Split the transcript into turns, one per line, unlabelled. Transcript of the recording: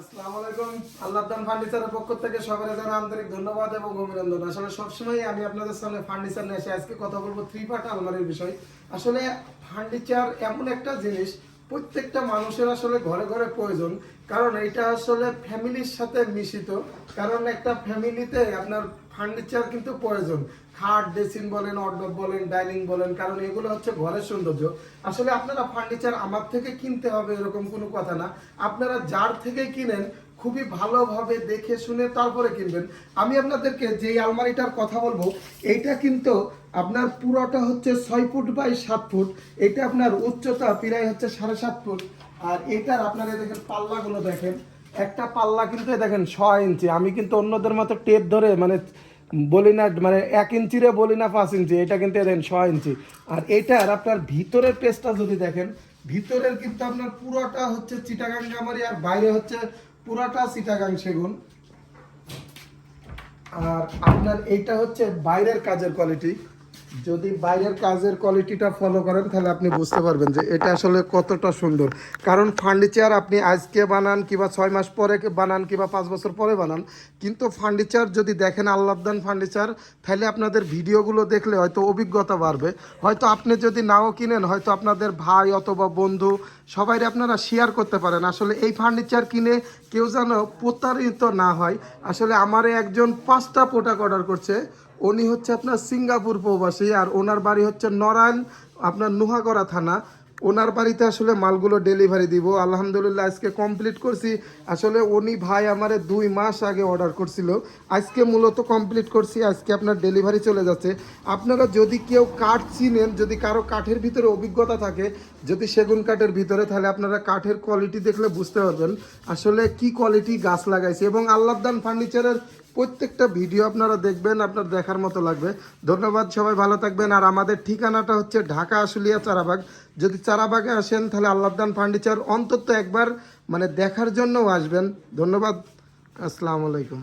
আসসালামু আলাইকুম। আল্লাহদান ফার্নিচারের পক্ষ থেকে সবাই আন্তরিক ধন্যবাদ এবং অভিনন্দন। আসলে সবসময় আমি আপনাদের সামনে ফার্নিচার নিয়ে আজকে কথা বলব থ্রি পার্ট আলমারির বিষয়। আসলে ফার্নিচার এমন একটা জিনিস, প্রত্যেকটা মানুষের আসলে ঘরে ঘরে প্রয়োজন। কারণ এটা আসলে ফ্যামিলির সাথে মিশিত। কারণ একটা ফ্যামিলিতে আপনার ফার্নিচার কিন্তু প্রয়োজন। খাট, ড্রেসিং বলেন অর্ডব বলেন, ডাইনিং বলেন, কারণ এগুলো হচ্ছে ঘরের সৌন্দর্য। আসলে আপনারা ফার্নিচার আমার থেকে কিনতে হবে এরকম কোনো কথা না। আপনারা যার থেকে কিনেন, খুবই ভালোভাবে দেখে শুনে তারপরে কিনবেন। আমি আপনাদেরকে যেই আলমারিটার কথা বলব, এইটা কিন্তু আপনার পুরোটা হচ্ছে ছয় ফুট বাই সাত ফুট। এটা আপনার উচ্চতা প্রায় হচ্ছে সাড়ে সাত ফুট। আর এটার আপনারা দেখেন পাল্লাগুলো দেখেন। একটা পাল্লা কিন্তু দেখেন ছয় ইঞ্চি। আমি কিন্তু অন্যদের মতো টেপ ধরে মানে বলি না মানে এক ইঞ্চিরে বলি না পাঁচ ইঞ্চি, এটা কিন্তু দেন ছ ইঞ্চি। আর এটার আপনার ভিতরের পেস্টটা যদি দেখেন, ভিতরের কিন্তু আপনার পুরোটা হচ্ছে চিটাগাং গামারি, আর বাইরে হচ্ছে পুরোটা চিটাগাং সেগুন। আর আপনার এইটা হচ্ছে বাইরের কাজের কোয়ালিটি যদি বাইরের কাজের কোয়ালিটিটা ফলো করেন, তাহলে আপনি বুঝতে পারবেন যে এটা আসলে কতটা সুন্দর। কারণ ফার্নিচার আপনি আজকে বানান কিংবা ছয় মাস পরে বানান কিংবা পাঁচ বছর পরে বানান, কিন্তু ফার্নিচার যদি দেখেন আল্লাহদান ফার্নিচার তাহলে আপনাদের ভিডিওগুলো দেখলে হয়তো অভিজ্ঞতা বাড়বে। হয়তো আপনি যদি নাও কিনেন, হয়তো আপনাদের ভাই অথবা বন্ধু সবাই আপনারা শেয়ার করতে পারেন। আসলে এই ফার্নিচার কিনে কেউ যেন প্রতারিত না হয়। আসলে আমারে একজন পাঁচটা প্রোডাক্ট অর্ডার করছে। উনি হচ্ছে আপনার সিঙ্গাপুর প্রবাসী আর ওনার বাড়ি হচ্ছে নরায়ণ আপনার নুহাগড়া থানা। ওনার বাড়িতে আসলে মালগুলো ডেলিভারি দিব। আলহামদুলিল্লাহ, আজকে কমপ্লিট করছি। আসলে উনি ভাই আমারে দুই মাস আগে অর্ডার করছিল। আজকে মূলত কমপ্লিট করছি, আজকে আপনার ডেলিভারি চলে যাচ্ছে। আপনারা যদি কেউ কাঠ চিনেন, যদি কারও কাঠের ভিতরে অভিজ্ঞতা থাকে, যদি সেগুন কাঠের ভিতরে, তাহলে আপনারা কাঠের কোয়ালিটি দেখলে বুঝতে পারবেন। আসলে কি কোয়ালিটি গাছ লাগাইছে এবং আল্লাহদান ফার্নিচারের প্রত্যেকটা ভিডিও আপনারা দেখবেন, আপনার দেখার মতো লাগবে। ধন্যবাদ, সবাই ভালো থাকবেন। আর আমাদের ঠিকানাটা হচ্ছে ঢাকা আসুলিয়া চারাবাগ। যদি চারাবাগে আসেন, তাহলে আল্লাহদান ফার্নিচার অন্তত একবার মানে দেখার জন্যও আসবেন। ধন্যবাদ, আসসালামু আলাইকুম।